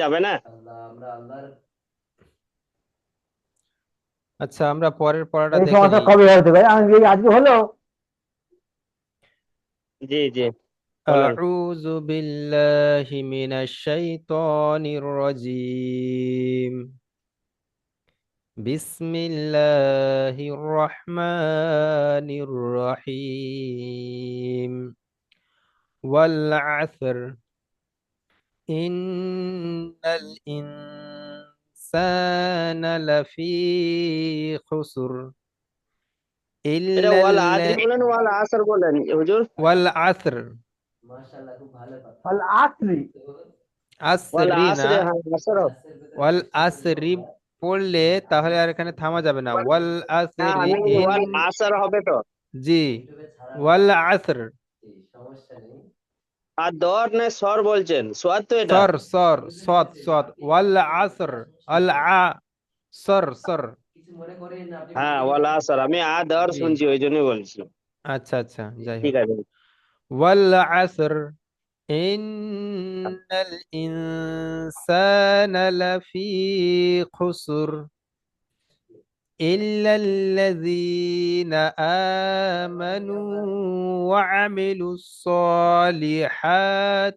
যাবে না আচ্ছা আমরা পরের পড়াটা এই দেখে সমস্যা নিই কবে হতে পারে আমি কি আজকে হলো জি জি বলেন أعوذ بالله من الشيطان الرجيم بسم الله الرحمن الرحيم والعثر ইন্নাল ইনসানা লাফি খুসুর খুব পড়লে তাহলে আর এখানে থামা যাবে না। ওয়াল আসরি আসর হবে তো। জি ওয়াল আসর সমস্যা নেই। আর দর না স্বর বলছেন সোয়াদ তো এটা। সর সর সদ সদ ওয়াল আসর আল আ সর সর হ্যাঁ ওয়াল আসর। আমি আ দর শুনছি ওই জন্যই বলছি আচ্ছা আচ্ছা যাই ঠিক আছে। ওয়াল আসর ইন্নাল ইনসানা লাফি খুসর। إلا الذين آمنوا وعملوا الصالحات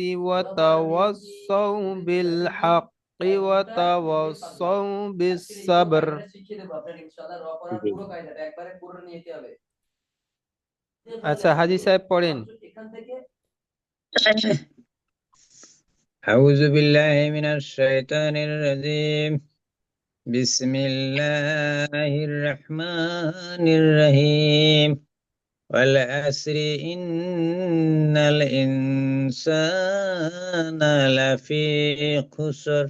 وتوصوا بالحق وتوصوا بالصبر জি আচ্ছা হাজি সাহেব পড়েন أعوذ بالله من الشيطان الرجيم بسم الله الرحمن الرحيم. والعصر إن الإنسان لفي خسر.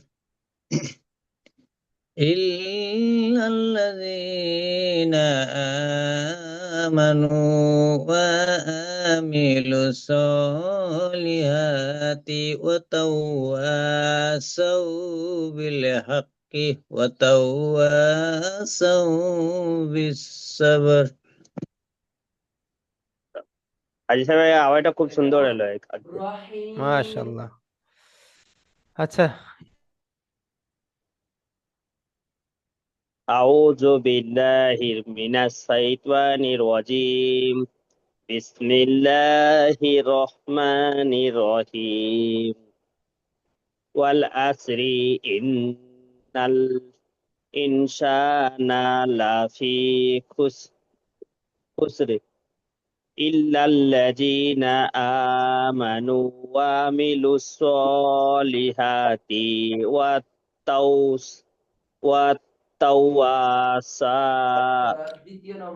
إلا الذين آمنوا وعملوا الصالحات وتواصوا بالحق. وتواصوا بالصبر হাজি সাহেবের আওয়াজটা খুব সুন্দর এলো আজকে মাশাআল্লাহ আচ্ছা أعوذ بالله من الشيطان الرجيم بسم الله الرحمن الرحيم والعصر إن إن الإنسان لفي خسر إلا الذين آمنوا وعملوا الصالحات والتواصى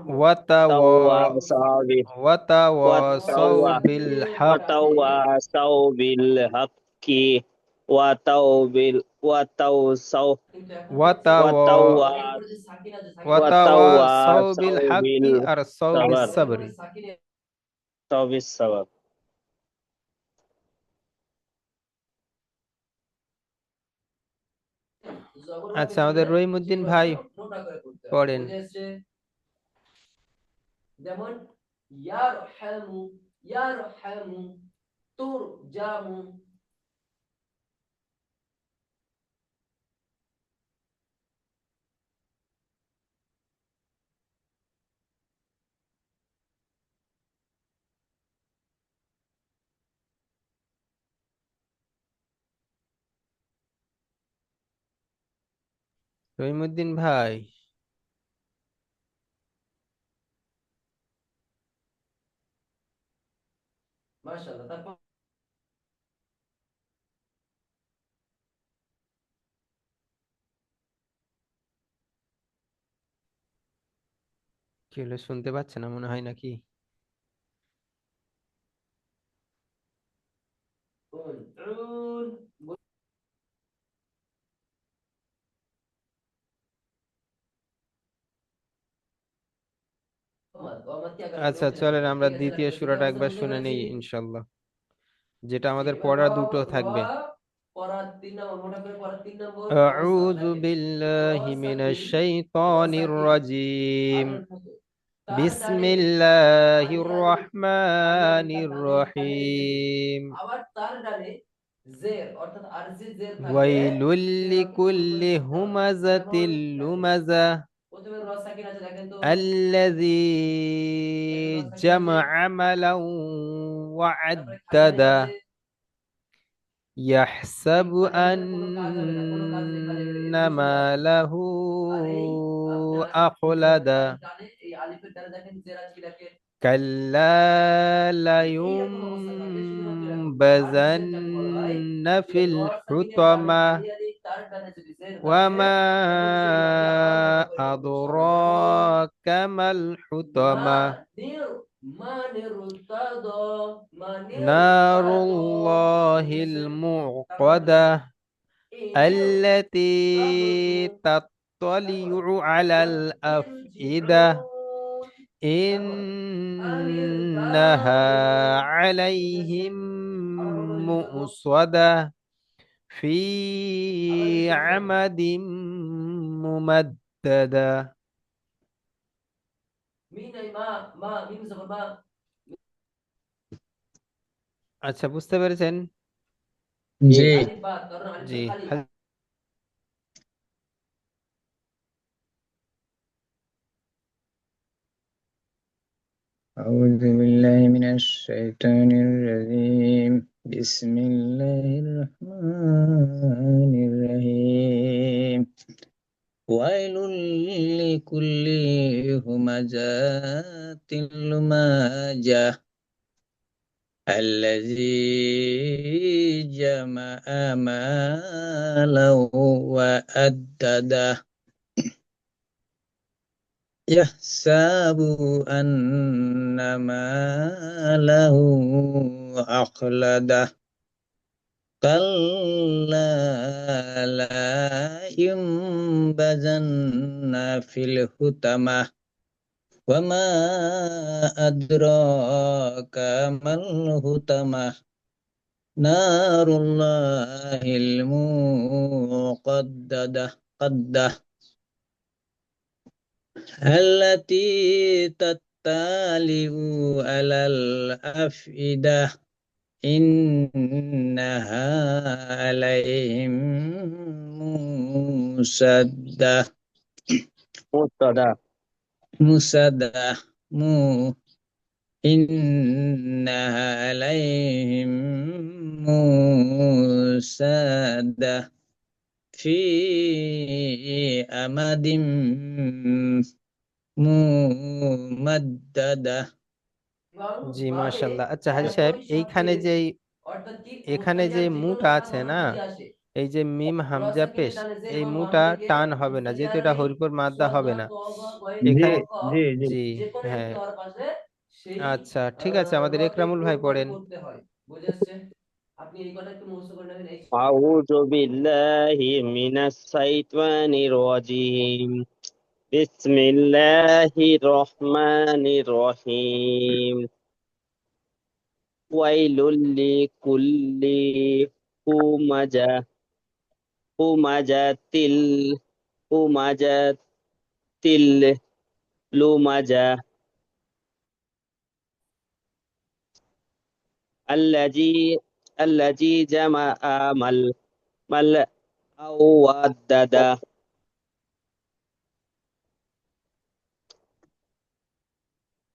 وتواصوا بالحق وتواصوا بالحق وتواصوا بال وتوصوا ওয়াতাওয়া وتوا ওয়াতাওয়াসাউ বিল وتواصوا হাক্কি আর সাউ বিস بالصبر সাবরি তো بالصبر আচ্ছা আমাদের রহিমউদ্দিন ভাই পড়েন যেমন ইয়ার হেলমু ইয়ার রহিমউদ্দিন ভাই? মাশাআল্লাহ তারপর? কি হলো শুনতে পাচ্ছে না মনে হয় নাকি? আচ্ছা চলেন আমরা দ্বিতীয় সূরাটা একবার শুনে নেই ইনশাআল্লাহ যেটা আমাদের পড়া দুটো থাকবে পড়া তিন নম্বর মোটা করে পড়া তিন নম্বর أعوذ بالله من الشيطان الرجيم بسم الله الرحمن الرحيم আবার তার ডানে জের الذي جمع عملا وعدده يحسب أن ماله أخلد. كلا لينبذن في الحطمة. وما أدراك ما الحطمة؟ نار الله المعقدة التي تطلع على الأفئدة إنها عليهم مؤصده في عمد ممددة মিন এই মা মা মিম জবর মা আচ্ছা বুঝতে পেরেছেন জি আলিফ বাদ কারণ আলিফ জি أعوذ بالله من الشيطان الرجيم. بسم الله الرحمن الرحيم. ويل لكل همزة لمزة الذي جمع مالا وأدده. يحسب أن ماله أخلده كلا لا ينبذن في الحطمة وما أدراك ما الحطمة نار الله الموقدة قدة التي تطلع على الأفئدة إنها عليهم مسدة مسدة مسدة مو إنها عليهم مسدة في أمد ممددة এবং জি মানে মাশাল্লাহ আচ্ছা হাজি একই সাহেব সাথে এইখানে যে অর্থাৎ কি এখানে যে মুস্তাকিয়ার মুটা যেকোনো আছে মাথা না যদি আসে এই যে মিম হামজা রসাকিনের পেশ ডানে জের এই বা মুটা ওয়ান থেকে টান হবে না যেহেতু এটা মুস্তাকিয়ার হরিপুর মাদ্দা হবে না জি এখানে জি জি জি যেকোনো হ্যাঁ একটা হওয়ার পাশে সেই আচ্ছা ঠিক আছে আহ, আমাদের রকে একরামুল ভাই গুণ করে পড়েন করতে হয় বুঝেছে আপনি এই কথা একটু মুখস্থ করে নেবেন এই أعوذ بالله من الشيطان الرجيم بسم الله الرحمن الرحيم. ويل لكل همجة همجة تل همجة تل لومجة الذي الذي جمع مل مل أو ودده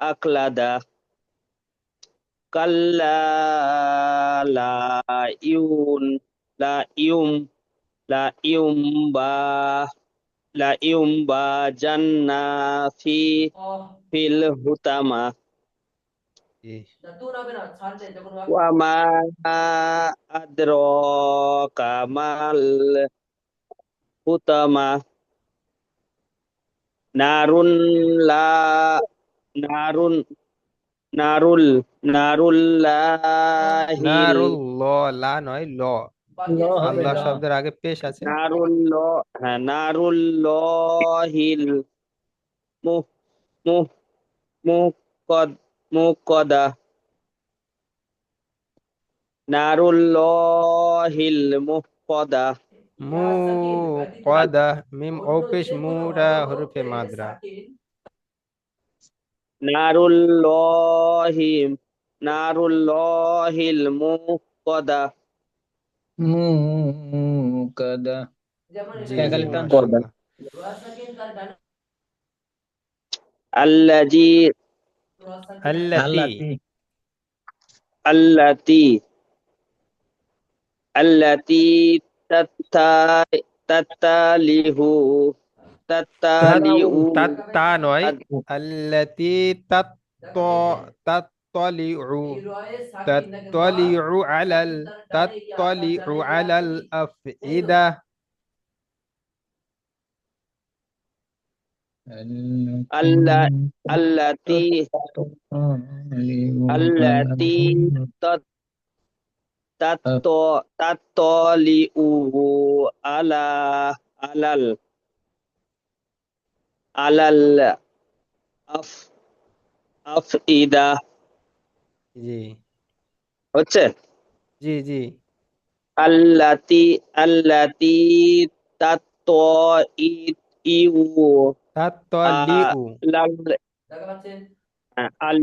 aklada kala la yun la yum la yumba la yumba janna fi fil hutama wa ma adro kamal hutama narun la নারুন নারুল নারুল্লাহ। নারুল ল লা নয় ল। আল্লাহ শব্দের আগে পেশ আছে। নারুল ল হ্যাঁ নারুল ল হিল মু মু মু কদ মু কদা। নারুল ল হিল মুখ কদা মিম ও মুরা হরফে মাদরা। نار الله নারুল্লাহিম নারুল্লাহিল মুকদা মুকদা الذي التي التي التي تتاليه তাত্তালিউ তাত্তা নয় আল্লাতি তাত্ত তাত্তলিউ তাত্তলিউ আলাল তাত্তলিউ আলাল আফইদা আল্লাহ আল্লাতি আল্লাতি তাত তাত্ত তাত্তলিউ আলা আলাল আফ আফইদা জি। হচ্ছে? জি জি। আল্লাতি আল্লাতি লাল আল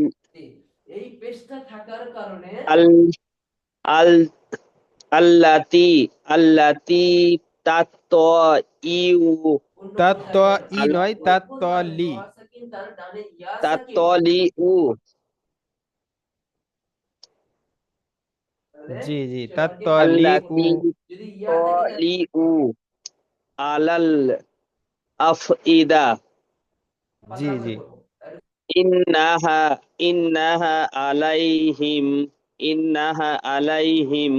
এই পেজটা থাকার কারণে আল আল আল্লাতি আল্লাতি তাত্ত তাত্ত ই নয় তাত্তলি তার ডানে ইয়া সাকিন জি জি যদি ইয়া থাকে তাহলে তলিউ আলাল আফইদা জি জি। ইন্নাহা ইন্নাহা আলাইহিম ইন্নাহা আলাইহিম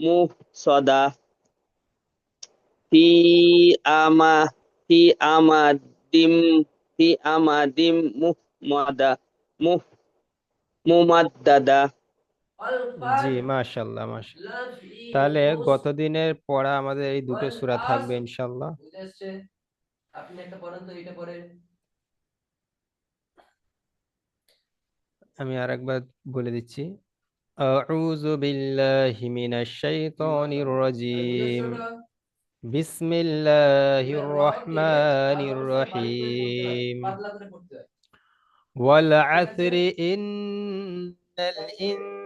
মুহসাদা। ফি আমা ফি আমাদিম ফি আমাদিম মুহমাদা মুহ মুমাদ্দাদা। জি মাশাআল্লাহ মাশাআল্লাহ। তাহলে গত দিনের পড়া আমাদের এই দুটো সূরা থাকবে ইনশাআল্লাহ। আপনি একটা পড়েন তো এটা পড়েন আমি আরেকবার বলে দিচ্ছি। আউযু বিল্লাহি মিনাশ শাইতানির রাজিম। بسم الله الرحمن الرحيم والعثر إن الإنسان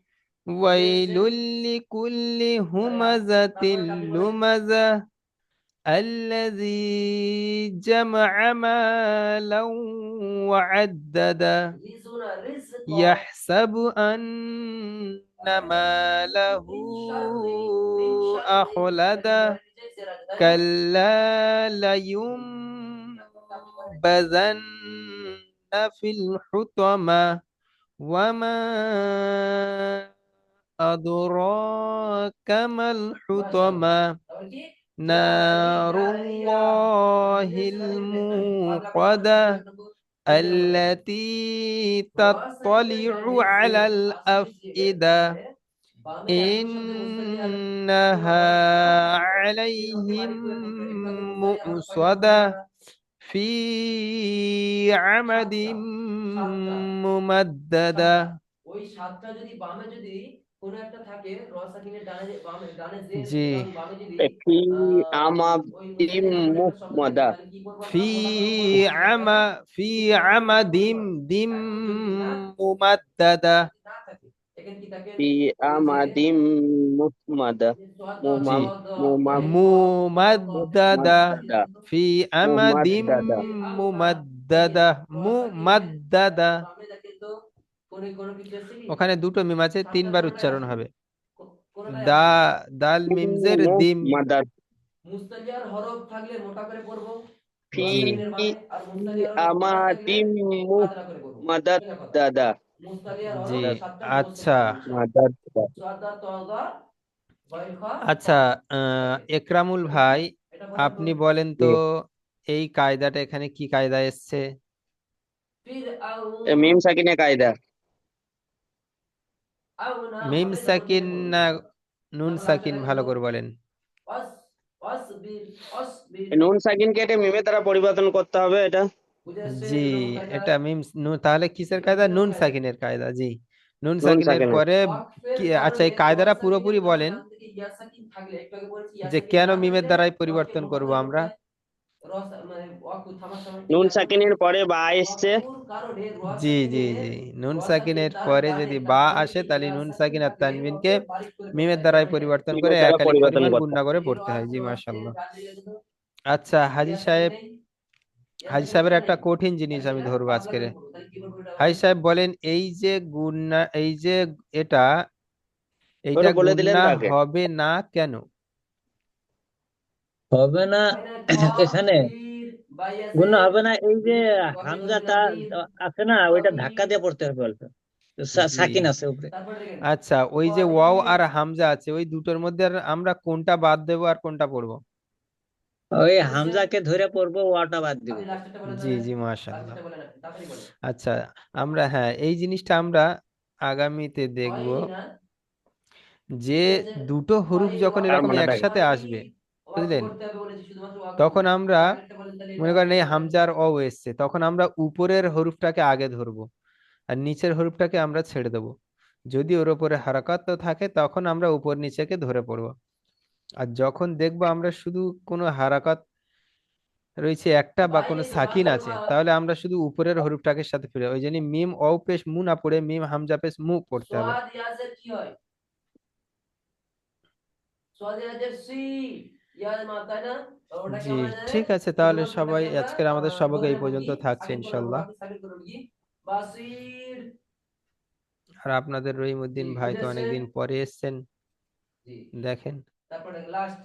ويل لكل همزة لمزة الذي جمع مالا وعدده يحسب أن ماله أخلده كلا لينبذن في الحطمة وما أدراك ما الحطمة نار الله الموقدة التي تطلع على الأفئدة إنها عليهم مؤصدة في عمد ممددة ওই সাতটা যদি বামে যদি কোন একটা থাকে রসাকিনের ডানে যে বামে ডানে যে জি বামে যদি ফি আমাদিম মুহমাদা ফি আমা ফি আমাদিম দিম মুমাদ্দাদা ফি আমাদিম মুহমাদা মুমাদ্দাদা ফি আমাদিম মুমাদ্দাদা মুমাদ্দাদা ওখানে দুটো মিম আছে তিনবার উচ্চারণ হবে। দা দাল মিমজের দিম মাদার। মুস্তালিয়ার হরফ থাকলে মোটা করে পড়ব ফি রসাকিনের বামে, আর মুস্তালিয়ার হরফ আমা মোটা থাকলে তিম পাতলা করে পড়ব। মাদার দাদা। জি আচ্ছা। আচ্ছা আহ, একরামুল ভাই আপনি বলেন। তো এই কায়দাটা এখানে কি কায়দা এসছে? মিম সাকিনে কায়দা। মিম সাকিন না নুন সাকিন ভালো করে বলেন। নুন সাকিনকে এটা মিমের দ্বারা পরিবর্তন করতে হবে এটা? জি এটা মিম তাহলে কিসের কায়দা? নুন সাকিনের কায়দা। জি। নুন সাকিনের। পরে আচ্ছা এই কায়দাটা পুরোপুরি বলেন সাকিন যে কেন মিমের দ্বারাই পরিবর্তন করব আমরা? নুন সাকিনের পরে বা এসছে। জি জি জি নুন সাকিনের পরে যদি বা আসে তাহলে নুন সাকিন আর তানবিনকে বারিক করে মিমের দ্বারাই পরিবর্তন করে পরিবর্তন গুণনা করে পড়তে হয়। জি মাশাআল্লাহ। আচ্ছা হাজি সাহেব। হাজি সাহেবের একটা কঠিন জিনিস আমি ধরবো কি এটা হাজি সাহেব বলেন এই যে গুণনা এই যে এটা এইটা বলে দিলেন হবে না কেন? হবে না এখানে? গুণ হবে না এই যে হামজাটা আছে না ওইটা ধাক্কা দিয়ে পড়তে হবে অল্প সাকিন আছে উপরে। আচ্ছা ওই যে ওয়াও আর হামজা আছে ওই দুটোর মধ্যে আমরা কোনটা বাদ দেবো আর কোনটা পড়ব? ওই হামজাকে ধরে পড়ব ওয়াটা বাদ দিব। জি জি মাশাআল্লাহ। আচ্ছা আমরা হ্যাঁ এই জিনিসটা আমরা আগামীতে দেখব। যে দুটো হরুফ যখন এরকম একসাথে আসবে বুঝলেন? তখন আমরা মনে করেন এই হামজার অ এসছে তখন আমরা উপরের হরুফটাকে আগে ধরবো আর নিচের হরুফটাকে আমরা ছেড়ে দেবো। যদি ওর উপরে হারাকাত থাকে তখন আমরা উপর নিচেকে ধরে পড়ব। আর যখন দেখব আমরা শুধু কোনো হারাকাত রয়েছে একটা বা কোনো সাকিন আছে তাহলে আমরা শুধু উপরের হরুফটাকে সাথে ফিরে ওই জন্য মিম অ পেশ মু না পড়ে মিম হামজা পেশ মু পড়তে হবে। জি ঠিক আছে তাহলে সবাই আজকের আমাদের সবক এই পর্যন্ত থাকছে ইনশাল্লাহ আর আপনাদের রহিমউদ্দিন ভাই তো অনেকদিন পরে এসছেন। দেখেন। তারপরে লাস্ট